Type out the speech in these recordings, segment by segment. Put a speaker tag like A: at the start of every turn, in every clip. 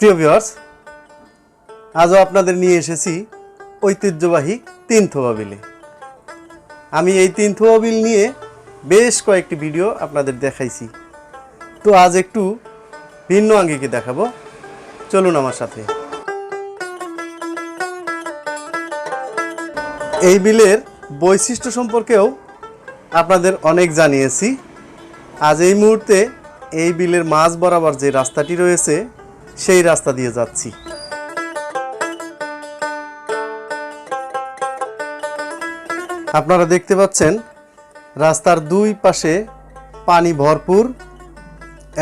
A: প্রিয় আজও আপনাদের নিয়ে এসেছি ঐতিহ্যবাহী তিন থোয়া বিলে। আমি এই তিন থোয়া বিল নিয়ে বেশ কয়েকটি ভিডিও আপনাদের দেখাইছি। তো আজ একটু ভিন্ন আঙ্গিকে দেখাবো। চলুন আমার সাথে। এই বিলের বৈশিষ্ট্য সম্পর্কেও আপনাদের অনেক জানিয়েছি। আজ এই মুহূর্তে এই বিলের মাঝ বরাবর যে রাস্তাটি রয়েছে সেই রাস্তা দিয়ে যাচ্ছি। আপনারা দেখতে পাচ্ছেন, রাস্তার দুই পাশে পানি ভরপুর,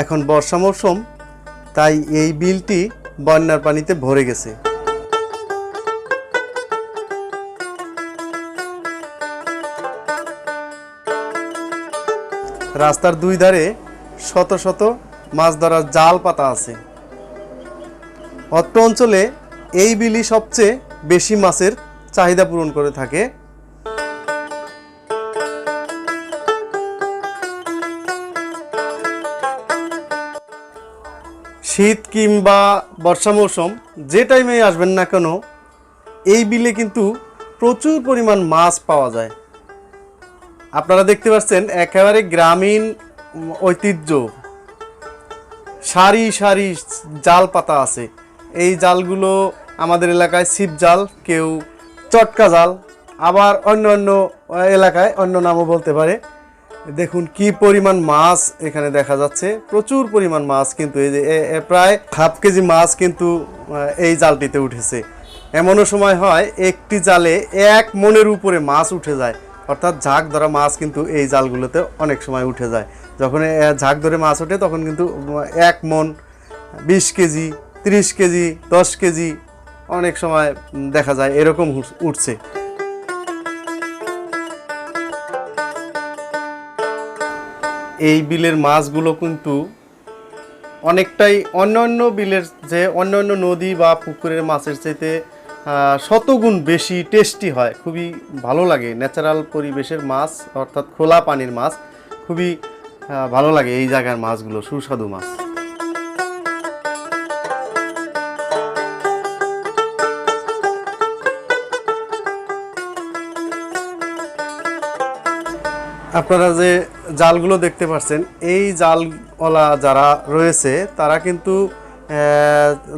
A: এখন বর্ষা মৌসুম, তাই এই বিলটি বন্যার পানিতে ভরে গেছে। রাস্তার দুই ধারে শত শত মাছ ধরার জাল পাতা আছে। অত্র অঞ্চলে এই বিলি সবচেয়ে বেশি মাছের চাহিদা পূরণ করে থাকে। শীত কিংবা বর্ষা মৌসুম, যে টাইমে আসবেন না কেন, এই বিলে কিন্তু প্রচুর পরিমাণ মাছ পাওয়া যায়। আপনারা দেখতে পাচ্ছেন, একেবারে গ্রামীণ ঐতিহ্য। সারি সারি জাল পাতা আছে। এই জালগুলো আমাদের এলাকায় ছিপ জাল, কেউ চটকা জাল, আবার অন্য অন্য এলাকায় অন্য নামও বলতে পারে। দেখুন কি পরিমাণ মাছ এখানে দেখা যাচ্ছে, প্রচুর পরিমাণ মাছ কিন্তু এই যে প্রায় হাফ কেজি মাছ কিন্তু এই জালটিতে উঠেছে। এমনও সময় হয় একটি জালে এক মনের উপরে মাছ উঠে যায়, অর্থাৎ ঝাঁক ধরা মাছ কিন্তু এই জালগুলোতে অনেক সময় উঠে যায়। যখন ঝাঁক ধরে মাছ ওঠে, তখন কিন্তু এক মন বিশ কেজি তিরিশ কেজি, দশ কেজি, অনেক সময় দেখা যায় এরকম উঠছে। এই বিলের মাছগুলো কিন্তু অনেকটাই অন্য অন্য বিলের যে অন্য অন্য নদী বা পুকুরের মাছের চাইতে শতগুণ বেশি টেস্টি হয়। খুবই ভালো লাগে। ন্যাচারাল পরিবেশের মাছ, অর্থাৎ খোলা পানির মাছ, খুবই ভালো লাগে এই জায়গার মাছগুলো, সুস্বাদু মাছ। আপনারা যে জালগুলো দেখতে পাচ্ছেন এই জালওয়ালা যারা রয়েছে, তারা কিন্তু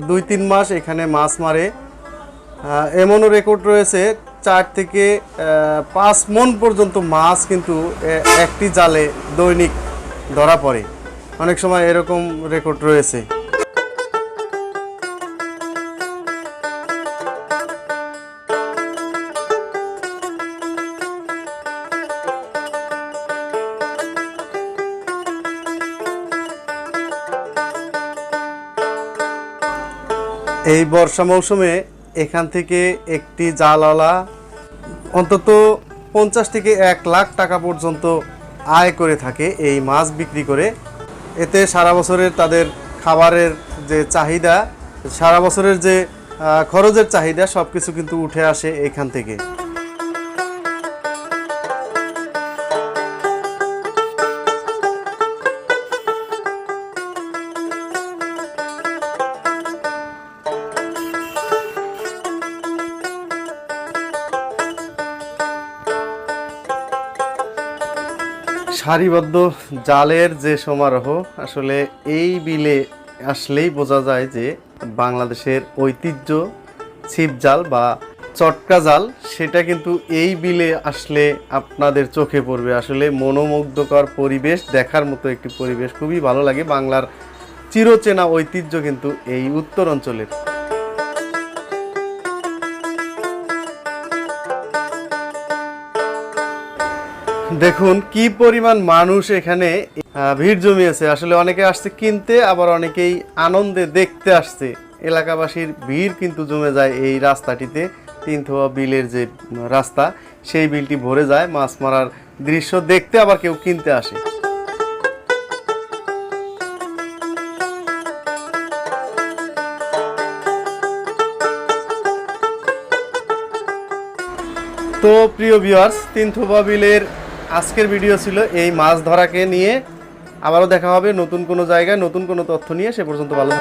A: দুই তিন মাস এখানে মাছ মারে। এমনও রেকর্ড রয়েছে, চার থেকে পাঁচ মন পর্যন্ত মাছ কিন্তু একটি জালে দৈনিক ধরা পড়ে। অনেক সময় এরকম রেকর্ড রয়েছে। এই বর্ষা মৌসুমে এখান থেকে একটি জালওয়ালা অন্তত পঞ্চাশ থেকে এক লাখ টাকা পর্যন্ত আয় করে থাকে এই মাছ বিক্রি করে। এতে সারা বছরের তাদের খাবারের যে চাহিদা, সারা বছরের যে খরচের চাহিদা সব কিছু কিন্তু উঠে আসে এখান থেকে। সারিবদ্ধ জালের যে সমারোহ, আসলে এই বিলে আসলেই বোঝা যায় যে বাংলাদেশের ঐতিহ্য, ছিপ জাল বা চটকা জাল, সেটা কিন্তু এই বিলে আসলে আপনাদের চোখে পড়বে। আসলে মনোমুগ্ধকর পরিবেশ, দেখার মতো একটি পরিবেশ। খুবই ভালো লাগে বাংলার চিরচেনা ঐতিহ্য কিন্তু এই উত্তর অঞ্চলের। দেখুন, কি পরিমাণ মানুষ এখানে ভিড় জমিয়েছে। আসলে অনেকে আসছে কিনতে, আবার অনেকেই আনন্দে দেখতে আসছে। এলাকাবাসীর ভিড় কিন্তু জমে যায় এই রাস্তাটিতে। তিনথোয়া বিলের যে রাস্তা, সেই বিলটি ভরে যায়। মাছ মারার দৃশ্য দেখতে আবার কেউ কিনতে আসে। তো প্রিয় ভিউয়ার্স তিন থোপা বিলের আজকের ভিডিও ছিল এই মাছ ধরাকে নিয়ে আবারও দেখা হবে নতুন কোনো জায়গায়, নতুন কোনো তথ্য নিয়ে সে পর্যন্ত ভালো।